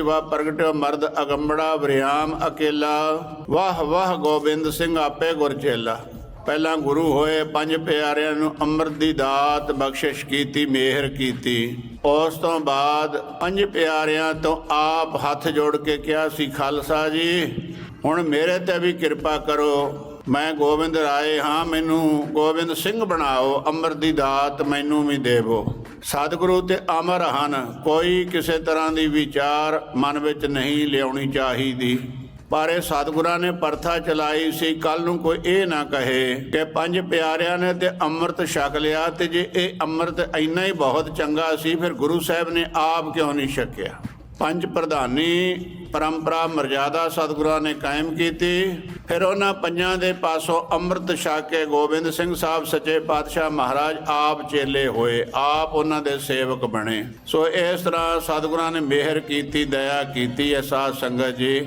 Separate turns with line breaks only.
ਵਾ ਪ੍ਰਗਟਿਓ ਮਰਦ ਅਗੰਬੜਾ ਬਰਿਆਮ ਅਕੇਲਾ। ਵਾਹ ਵਾਹ ਗੋਬਿੰਦ ਸਿੰਘ ਆਪੇ ਗੁਰ ਚੇਲਾ। ਪਹਿਲਾਂ ਗੁਰੂ ਹੋਏ ਪੰਜ ਪਿਆਰਿਆਂ ਨੂੰ ਅੰਮ੍ਰਿਤ ਦੀ ਦਾਤ ਬਖਸ਼ਿਸ਼ ਕੀਤੀ, ਮਿਹਰ ਕੀਤੀ। ਉਸ ਤੋਂ ਬਾਅਦ ਪੰਜ ਪਿਆਰਿਆਂ ਤੋਂ ਆਪ ਹੱਥ ਜੋੜ ਕੇ ਕਿਹਾ ਸੀ, ਖਾਲਸਾ ਜੀ, ਹੁਣ ਮੇਰੇ ਤੇ ਵੀ ਕਿਰਪਾ ਕਰੋ। ਮੈਂ ਗੋਬਿੰਦ ਰਾਏ ਹਾਂ, ਮੈਨੂੰ ਗੋਬਿੰਦ ਸਿੰਘ ਬਣਾਓ, ਅੰਮ੍ਰਿਤ ਦੀ ਦਾਤ ਮੈਨੂੰ ਵੀ ਦੇਵੋ। ਸਤਿਗੁਰੂ ਤੇ ਅਮਰ ਹਨ, ਕੋਈ ਕਿਸੇ ਤਰ੍ਹਾਂ ਦੀ ਵਿਚਾਰ ਮਨ ਵਿੱਚ ਨਹੀਂ ਲਿਆਉਣੀ ਚਾਹੀਦੀ। ਪਰ ਇਹ ਸਤਿਗੁਰਾਂ ਨੇ ਪ੍ਰਥਾ ਚਲਾਈ ਸੀ, ਕੱਲ ਨੂੰ ਕੋਈ ਇਹ ਨਾ ਕਹੇ ਕਿ ਪੰਜ ਪਿਆਰਿਆਂ ਨੇ ਤੇ ਅੰਮ੍ਰਿਤ ਛਕ ਲਿਆ ਤੇ ਜੇ ਇਹ ਅੰਮ੍ਰਿਤ ਇੰਨਾ ਹੀ ਬਹੁਤ ਚੰਗਾ ਸੀ, ਫਿਰ ਗੁਰੂ ਸਾਹਿਬ ਨੇ ਆਪ ਕਿਉਂ ਨਹੀਂ ਛਕਿਆ? ਪੰਜ ਪ੍ਰਧਾਨੀ ਪਰੰਪਰਾ ਮਰਜ਼ਾਦਾ ਸਤਿਗੁਰਾਂ ਨੇ ਕਾਇਮ ਕੀਤੀ। ਫਿਰ ਉਹਨਾਂ ਪੰਜਾਂ ਦੇ ਪਾਸੋਂ ਅੰਮ੍ਰਿਤ ਛਕ ਕੇ ਗੋਬਿੰਦ ਸਿੰਘ ਸਾਹਿਬ ਸੱਚੇ ਪਾਤਸ਼ਾਹ ਮਹਾਰਾਜ ਆਪ ਚੇਲੇ ਹੋਏ, ਆਪ ਉਹਨਾਂ ਦੇ ਸੇਵਕ ਬਣੇ। ਸੋ ਇਸ ਤਰ੍ਹਾਂ ਸਤਿਗੁਰਾਂ ਨੇ ਮਿਹਰ ਕੀਤੀ, ਦਇਆ ਕੀਤੀ ਇਹ ਸਾਧ ਸੰਗਤ ਜੀ।